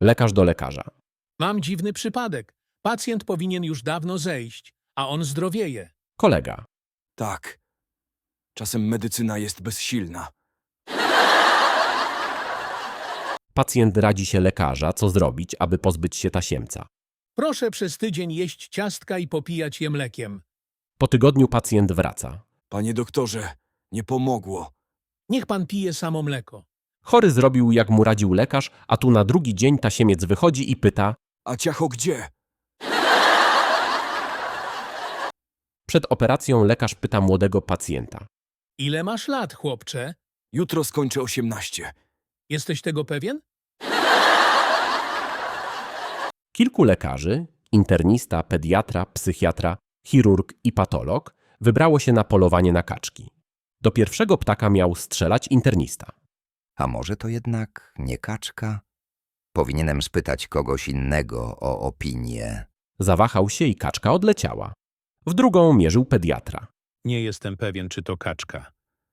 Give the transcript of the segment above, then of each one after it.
Lekarz do lekarza. Mam dziwny przypadek. Pacjent powinien już dawno zejść, a on zdrowieje. Kolega. Tak. Czasem medycyna jest bezsilna. Pacjent radzi się lekarza, co zrobić, aby pozbyć się tasiemca. Proszę przez tydzień jeść ciastka i popijać je mlekiem. Po tygodniu pacjent wraca. Panie doktorze, nie pomogło. Niech pan pije samo mleko. Chory zrobił, jak mu radził lekarz, a tu na drugi dzień tasiemiec wychodzi i pyta. A ciacho gdzie? Przed operacją lekarz pyta młodego pacjenta. Ile masz lat, chłopcze? Jutro skończę 18. Jesteś tego pewien? Kilku lekarzy, internista, pediatra, psychiatra, chirurg i patolog, wybrało się na polowanie na kaczki. Do pierwszego ptaka miał strzelać internista. A może to jednak nie kaczka? Powinienem spytać kogoś innego o opinię. Zawahał się i kaczka odleciała. W drugą mierzył pediatra. Nie jestem pewien, czy to kaczka.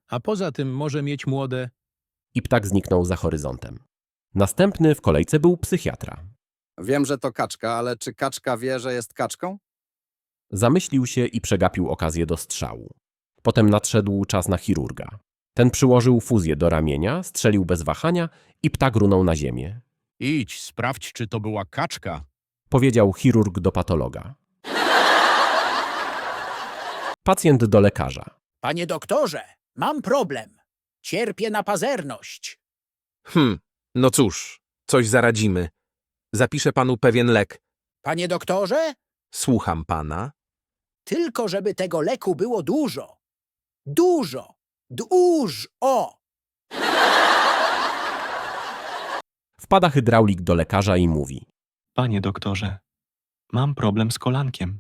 A poza tym może mieć młode. I ptak zniknął za horyzontem. Następny w kolejce był psychiatra. Wiem, że to kaczka, ale czy kaczka wie, że jest kaczką? Zamyślił się i przegapił okazję do strzału. Potem nadszedł czas na chirurga. Ten przyłożył fuzję do ramienia, strzelił bez wahania i ptak runął na ziemię. Idź, sprawdź, czy to była kaczka. Powiedział chirurg do patologa. Pacjent do lekarza. Panie doktorze, mam problem. Cierpię na pazerność. Hm, no cóż, coś zaradzimy. Zapiszę panu pewien lek. Panie doktorze, Słucham pana. tylko żeby tego leku było dużo. Dużo. Dużo. Wpada hydraulik do lekarza i mówi. Panie doktorze, mam problem z kolankiem.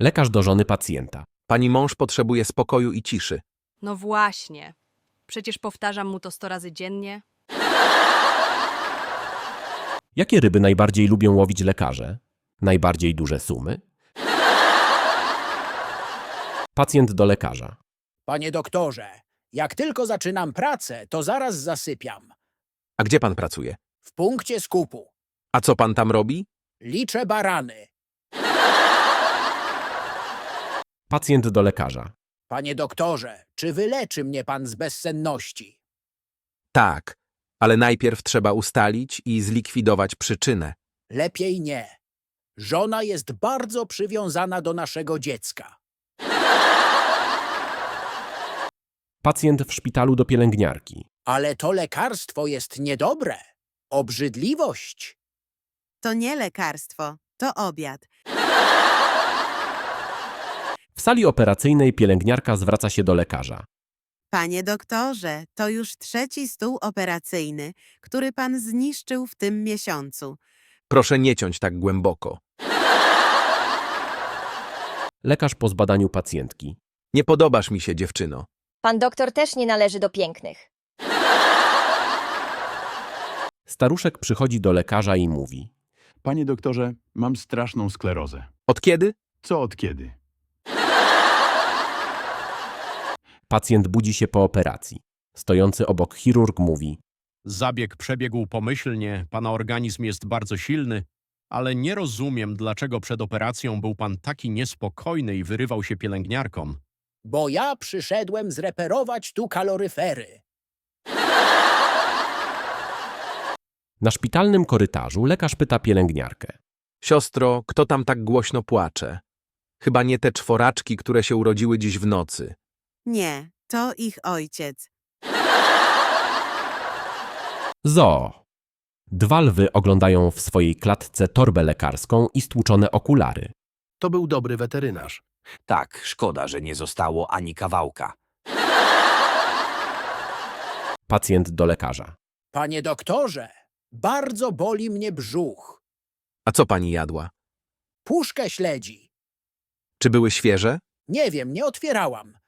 Lekarz do żony pacjenta. Pani mąż potrzebuje spokoju i ciszy. No właśnie. Przecież powtarzam mu to sto razy dziennie. Jakie ryby najbardziej lubią łowić lekarze? Najbardziej duże sumy? Pacjent do lekarza. Panie doktorze, jak tylko zaczynam pracę, to zaraz zasypiam. A gdzie pan pracuje? W punkcie skupu. A co pan tam robi? Liczę barany. Pacjent do lekarza. Panie doktorze, czy wyleczy mnie pan z bezsenności? Tak, ale najpierw trzeba ustalić i zlikwidować przyczynę. Lepiej nie. Żona jest bardzo przywiązana do naszego dziecka. Pacjent w szpitalu do pielęgniarki. Ale to lekarstwo jest niedobre. Obrzydliwość. To nie lekarstwo, to obiad. W sali operacyjnej pielęgniarka zwraca się do lekarza. Panie doktorze, to już trzeci stół operacyjny, który pan zniszczył w tym miesiącu. Proszę nie ciąć tak głęboko. Lekarz po zbadaniu pacjentki. Nie podobasz mi się, dziewczyno. Pan doktor też nie należy do pięknych. Staruszek przychodzi do lekarza i mówi. Panie doktorze, mam straszną sklerozę. Od kiedy? Co od kiedy? Pacjent budzi się po operacji. Stojący obok chirurg mówi. Zabieg przebiegł pomyślnie, pana organizm jest bardzo silny, ale nie rozumiem, dlaczego przed operacją był pan taki niespokojny i wyrywał się pielęgniarkom. Bo ja przyszedłem zreperować tu kaloryfery. Na szpitalnym korytarzu lekarz pyta pielęgniarkę. Siostro, kto tam tak głośno płacze? Chyba nie te czworaczki, które się urodziły dziś w nocy. Nie, to ich ojciec. Zoo. Dwa lwy oglądają w swojej klatce torbę lekarską i stłuczone okulary. To był dobry weterynarz. Tak, szkoda, że nie zostało ani kawałka. Pacjent do lekarza. Panie doktorze, bardzo boli mnie brzuch. A co pani jadła? Puszkę śledzi. Czy były świeże? Nie wiem, nie otwierałam.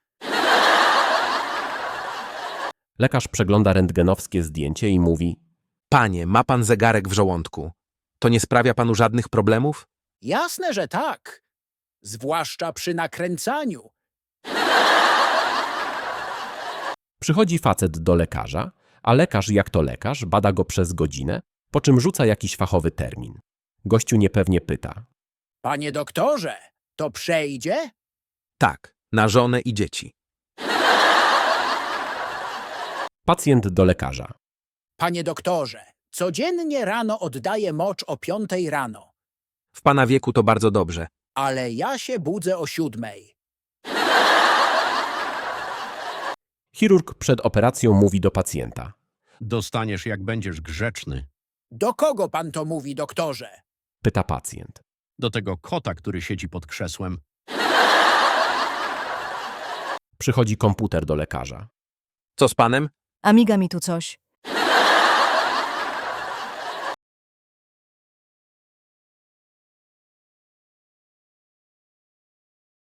Lekarz przegląda rentgenowskie zdjęcie i mówi. Panie, ma pan zegarek w żołądku. To nie sprawia panu żadnych problemów? Jasne, że tak. Zwłaszcza przy nakręcaniu. Przychodzi facet do lekarza, a lekarz, jak to lekarz, bada go przez godzinę, po czym rzuca jakiś fachowy termin. Gościu niepewnie pyta. Panie doktorze, to przejdzie? Tak, na żonę i dzieci. Pacjent do lekarza. Panie doktorze, codziennie rano oddaję mocz o piątej rano, W pana wieku to bardzo dobrze. Ale ja się budzę o siódmej. Chirurg przed operacją mówi do pacjenta. Dostaniesz, jak będziesz grzeczny. Do kogo pan to mówi, doktorze? Pyta pacjent. Do tego kota, który siedzi pod krzesłem. Przychodzi komputer do lekarza. Co z panem? Amiga mi tu coś.